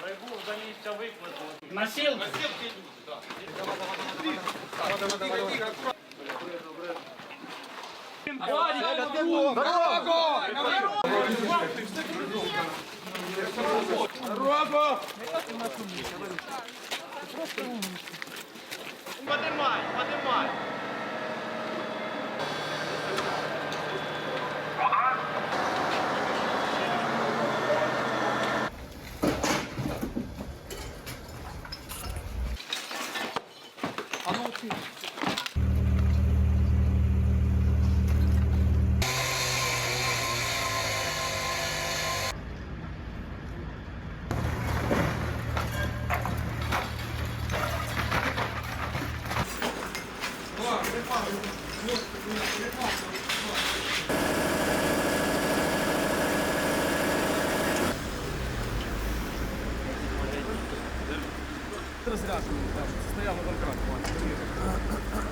Прибув за місця виклику. Насіл? Насілки люди, так. Дорого! Подимай, подимай! Ó, prepara. Три зряжені, так, стояли в анкрат.